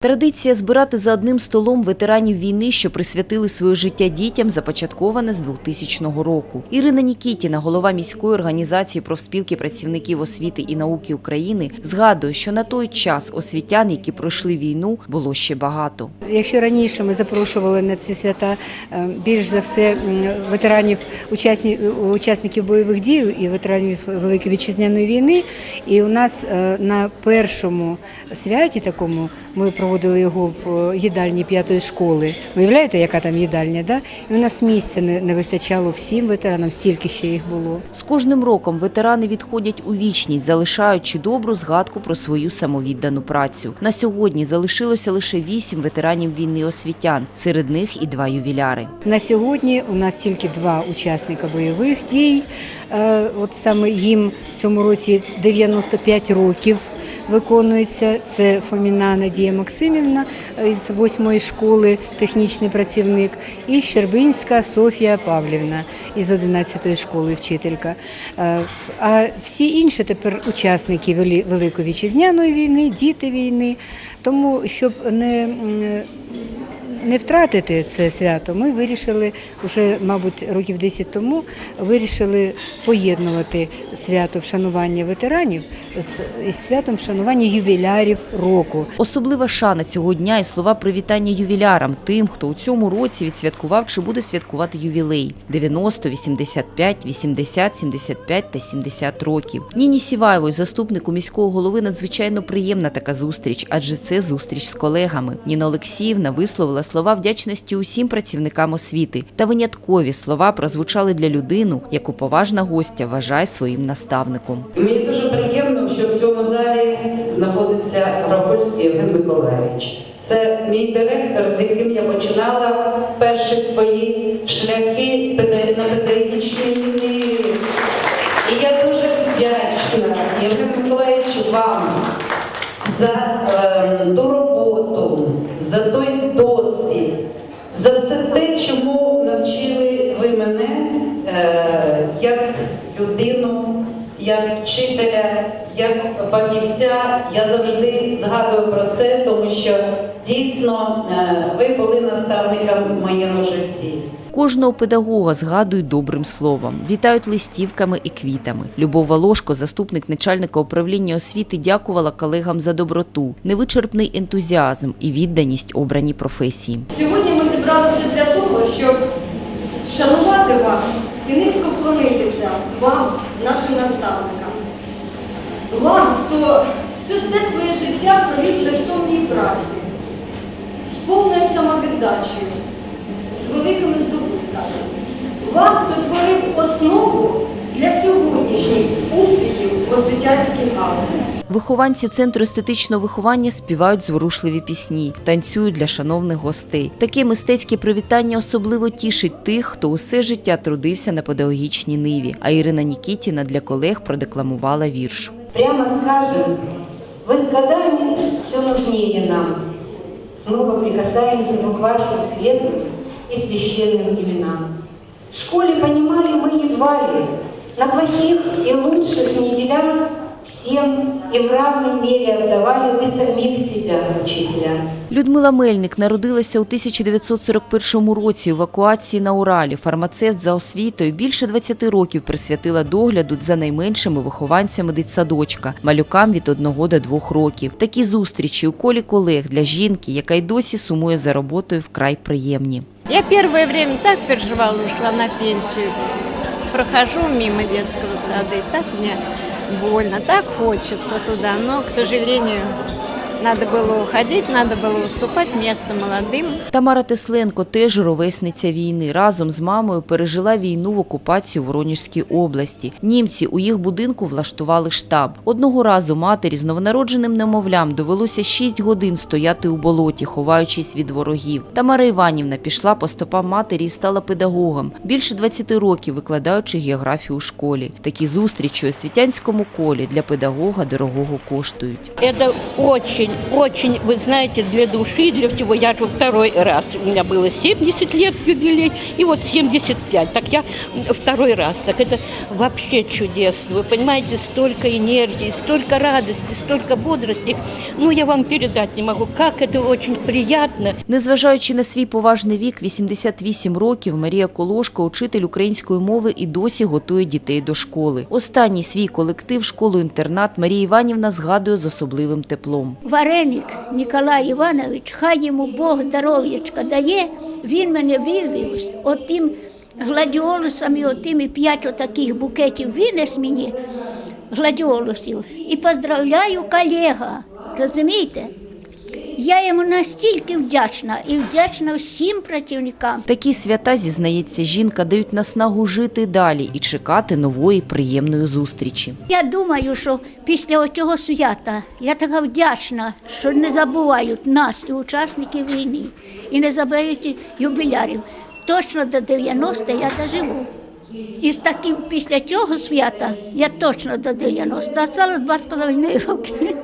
Традиція збирати за одним столом ветеранів війни, що присвятили своє життя дітям, започаткована з 2000 року. Ірина Нікітіна, голова міської організації профспілки працівників освіти і науки України, згадує, що на той час освітян, які пройшли війну, було ще багато. Якщо раніше ми запрошували на ці свята е, більш за все ветеранів, учасників бойових дій і ветеранів Великої вітчизняної війни, і у нас е, на першому святі такому ми проводили його в е, їдальні п'ятої школи. Уявляєте, яка там їдальня? Да? І у нас місця не, не вистачало всім ветеранам, стільки ще їх було. З кожним роком ветерани відходять у вічність, залишаючи добру згадку про свою самовіддану працю. На сьогодні залишилося лише вісім ветеранів війни освітян, серед них і два ювіляри. На сьогодні у нас тільки два учасника бойових дій. Е, От саме їм в цьому році 95 років виконується. Це Фоміна Надія Максимівна е, з восьмої школи, технічний працівник, і Щербинська Софія Павлівна із 11-ї школи, вчителька. Е, А всі інші тепер учасники Вели- Великої вітчизняної війни, діти війни. Тому щоб не м, не втратити це свято, ми вирішили вже, мабуть, років 10 тому вирішили поєднувати свято вшанування ветеранів з святом вшанування ювілярів року. Особлива шана цього дня і слова привітання ювілярам, тим, хто у цьому році відсвяткував чи буде святкувати ювілей 90, 85, 80, 75 та 70 років. Ніні Сіваєвої, заступнику міського голови, надзвичайно приємна така зустріч, адже це зустріч з колегами. Ніна Олексіївна висловила слова вдячності усім працівникам освіти та виняткові слова прозвучали для людину, яку поважна гостя вважає своїм наставником. Мені дуже приємно, що в цьому залі знаходиться Грабольський Євген Миколаївич. Це мій директор, з яким я починала перші свої шляхи на педагогічній ниві. І я дуже вдячна, Євген Миколаївич, вам за е, ту роботу, за той досвід, за все те, чому навчили ви мене е, як людину, як вчителя, як фахівця. Я завжди згадую про це, тому що дійсно е, ви були наставником в моєму житті. Кожного педагога згадують добрим словом, вітають листівками і квітами. Любов Волошко, заступник начальника управління освіти, дякувала колегам за доброту, невичерпний ентузіазм і відданість обраній професії. Сьогодні ми зібралися для того, щоб шанувати вас і низько вклонитися вам, нашим наставникам. Вам, хто все, своє життя провів невтомній праці, з повною самовіддачею, з великими здобутками. Вам, хто творив основу для сьогоднішніх успіхів в освітянській галузі. Вихованці центру естетичного виховання співають зворушливі пісні, танцюють для шановних гостей. Таке мистецьке привітання особливо тішить тих, хто усе життя трудився на педагогічній ниві. А Ірина Нікітіна для колег продекламувала вірш. Прямо скажем, вы с годами все нужнее нам. Снова прикасаемся мы к вашим светлым и священным именам. В школе понимали мы едва ли, на плохих и лучших не деля, всем и в равной мере отдавали вы самих себя, учителя. Людмила Мельник народилася у 1941 році у евакуації на Уралі. Фармацевт за освітою більше 20 років присвятила догляду за найменшими вихованцями дитсадочка, малюкам від 1 до 2 років. Такі зустрічі у колі колег для жінки, яка й досі сумує за роботою, вкрай приємні. Я первое время так переживала, ушла на пенсию. Прохожу мимо детского сада, и так мне больно, так хочется туда, но, к сожалению, надо было уходить, надо было уступать место молодым. Тамара Тесленко теж ровесниця війни. Разом з мамою пережила війну в окупації у Воронежській області. Німці у їх будинку влаштували штаб. Одного разу матері з новонародженим немовлям довелося 6 годин стояти у болоті, ховаючись від ворогів. Тамара Іванівна пішла по стопам матері і стала педагогом. Більше 20 років викладаючи географію у школі. Такі зустрічі у освітянському колі для педагога дорогого коштують. Это очень очень, очень, вы знаете, для души, для всего. Я же второй раз. У меня было 70 лет юбилей, и вот 75. Так я второй раз. Так это вообще чудесно. Вы понимаете, столько энергии, столько радости, столько бодрости. Ну, я вам передать не могу. Как это очень приятно. Незважаючи на свій поважний вік, 88 років, Марія Колошко, учитель української мови, і досі готує дітей до школи. Останній свій колектив школу-інтернат Марія Іванівна згадує з особливим теплом. Вареник Ніколай Іванович, хай йому Бог здоров'ячка дає, він мене вивів отим і отими п'ять отаких букетів винес мені гладіолусів. І поздравляю колега, розумієте? Я йому настільки вдячна і вдячна всім працівникам. Такі свята, зізнається жінка, дають наснагу жити далі і чекати нової приємної зустрічі. Я думаю, що після цього свята я така вдячна, що не забувають нас і учасників війни, і не забувають юбілярів. Точно до 90 я доживу. І з таким після цього свята я точно до 90. Осталось два з половиною роки.